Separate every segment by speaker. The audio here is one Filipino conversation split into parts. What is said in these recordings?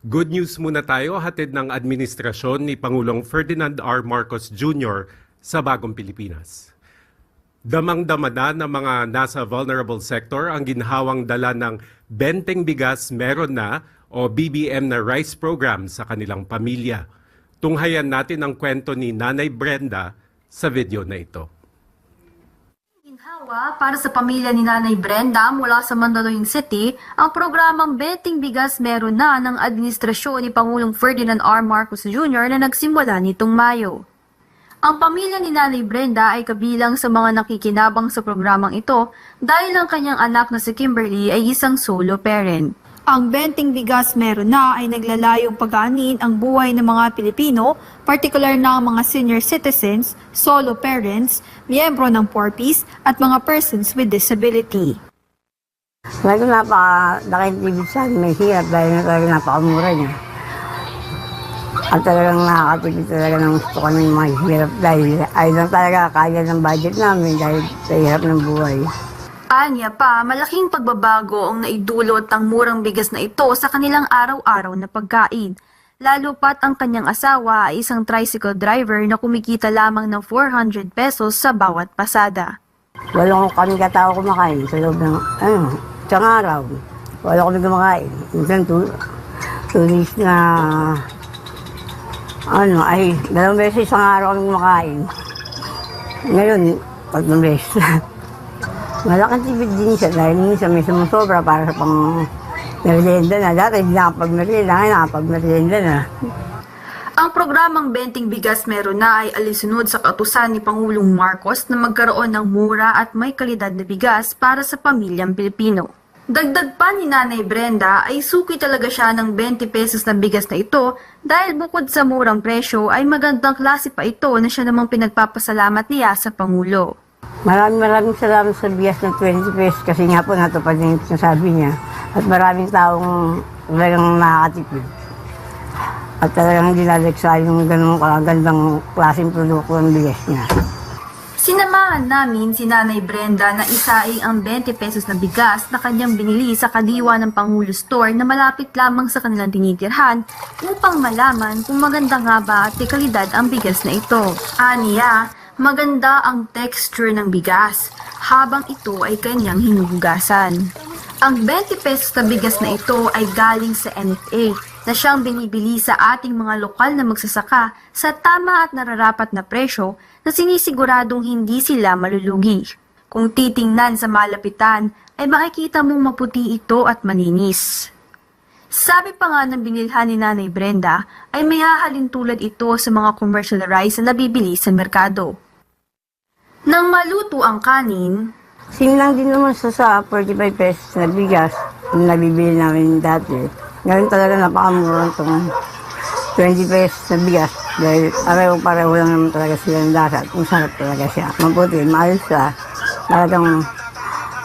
Speaker 1: Good news muna tayo hatid ng administrasyon ni Pangulong Ferdinand R. Marcos Jr. sa Bagong Pilipinas. Damang-dama na ng mga nasa vulnerable sector ang ginhawang dala ng Benteng Bigas Meron Na o BBM na rice program sa kanilang pamilya. Tunghayan natin ang kwento ni Nanay Brenda sa video na ito.
Speaker 2: Ginhawa para sa pamilya ni Nanay Brenda mula sa Mandaluyong City, ang programang Betting Bigas meron na ng administrasyon ni Pangulong Ferdinand R. Marcos Jr. na nagsimula nitong Mayo. Ang pamilya ni Nanay Brenda ay kabilang sa mga nakikinabang sa programang ito dahil ang kanyang anak na si Kimberly ay isang solo parent. Ang Benting Bigas Meron Na ay naglalayong pagaanin ang buhay ng mga Pilipino, partikular na ang mga senior citizens, solo parents, miyembro ng Porpies at mga persons with disability.
Speaker 3: Medyo napaka nakintibig sa akin, may hirap dahil na talaga napakamura niya. At talagang nakakatipid talaga ng gusto ko ng mga hirap dahil ayun lang talaga kaya ng budget namin dahil sa hirap ng buhay.
Speaker 2: Anya pa, malaking pagbabago ang naidulot ng murang bigas na ito sa kanilang araw-araw na pagkain. Lalo pat ang kanyang asawa ay isang tricycle driver na kumikita lamang ng 400 pesos sa bawat pasada.
Speaker 3: Walang kami katao kumakain sa loob ng, ano, isang araw. Wala kami kumakain. Two, two days na, ano, ay, dalawang beses isang araw kami kumakain. Ngayon, tatlong beses. Malaking tipid din siya dahil minsan may sumusobra para sa pang merienda na. Dati hindi nakapag-merienda, ngayon nakapag-merienda na.
Speaker 2: Ang programang Benting Bigas Meron na ay alisunod sa kautusan ni Pangulong Marcos na magkaroon ng mura at may kalidad na bigas para sa pamilyang Pilipino. Dagdag pa ni Nanay Brenda ay suki talaga siya ng 20 pesos na bigas na ito dahil bukod sa murang presyo ay magandang klase pa ito na siya namang pinagpapasalamat niya sa Pangulo.
Speaker 3: Maraming maraming salamat sa bias ng 20 pesos kasi nga po natupad niya yung sinasabi niya. At maraming taong talagang nakakatipid. At talagang dinalagsa yung ganung kagandang klaseng produkto ng bigas niya.
Speaker 2: Sinamahan namin si Nanay Brenda na isaing ang 20 pesos na bigas na kanyang binili sa kadiwa ng Pangulo Store na malapit lamang sa kanilang tinitirhan upang malaman kung maganda nga ba at kalidad ang bigas na ito. Aniya, maganda ang texture ng bigas habang ito ay kanyang hinuhugasan. Ang 20 pesos na bigas na ito ay galing sa NFA na siyang binibili sa ating mga lokal na magsasaka sa tama at nararapat na presyo na sinisiguradong hindi sila malulugi. Kung titingnan sa malapitan, ay makikita mong maputi ito at maninis. Sabi pa nga ng binilhan ni Nanay Brenda, ay may hahalin tulad ito sa mga commercial rice na nabibili sa merkado. Nang maluto ang kanin,
Speaker 3: Sinilang din naman sa sa 45 pesos na bigas na nabibili namin dati. Ngayon talaga napakamura itong 20 pesos na bigas dahil pareho-pareho lang naman talaga sila ng lasa at masarap talaga siya. Mabuti, maayos siya. Talagang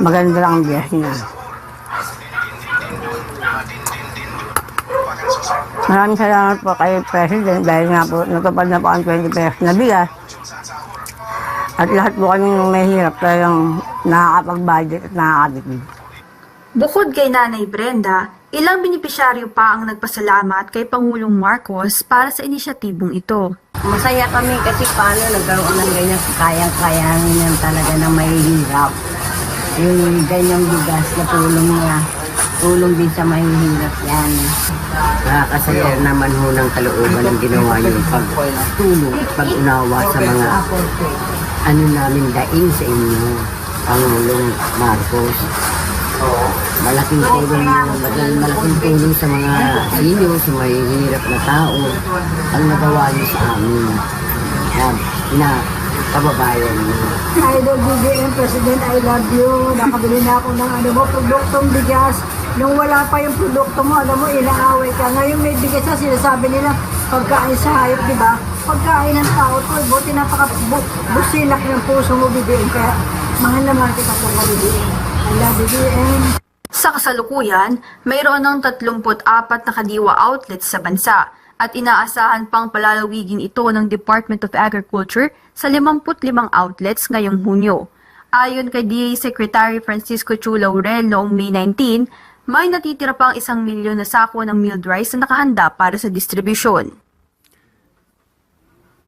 Speaker 3: maganda lang ang bigas niya. Maraming salamat po kay President dahil nga po natupad na po ang 20 pesos na bigas. At lahat po kami may hirap talagang nakakapag-budget at nakakatipid.
Speaker 2: Bukod kay Nanay Brenda, ilang benepisyaryo pa ang nagpasalamat kay Pangulong Marcos para sa inisyatibong ito.
Speaker 3: Masaya kami kasi paano nagkaroon ng ganyan kayang-kayanin yan talaga na may hirap. Yung ganyang bigas na tulong niya, tulong din sa mahihirap yan.
Speaker 4: Nakakasaya naman ho ng kalooban ng ginawa niyo pagtulong at pag-unawa sa mga ano namin daing sa inyo, Pangulong Marcos. Malaking tulong malaking, malaking tulong sa mga sa inyo, sa mahihirap na tao, ang nagawa niyo sa amin na, na kababayan niyo.
Speaker 5: Idol BBM President, I love you. Nakabili na ako ng ano mo, produktong bigas. Nung wala pa yung produkto mo, alam mo, inaaway ka. Ngayon may bigas na sinasabi nila, pagkain sa hayop, di ba? Pagkain ng tao to, buti napaka bu- busilak ng puso mo, BBM. Kaya mahal naman kita po BBM. I love BBM.
Speaker 2: Sa kasalukuyan, mayroon ng 34 na kadiwa outlets sa bansa at inaasahan pang palalawigin ito ng Department of Agriculture sa 55 outlets ngayong Hunyo. Ayon kay DA Secretary Francisco Chu Laurel noong May 19, may natitira pang isang milyon na sako ng milled rice na nakahanda para sa distribusyon.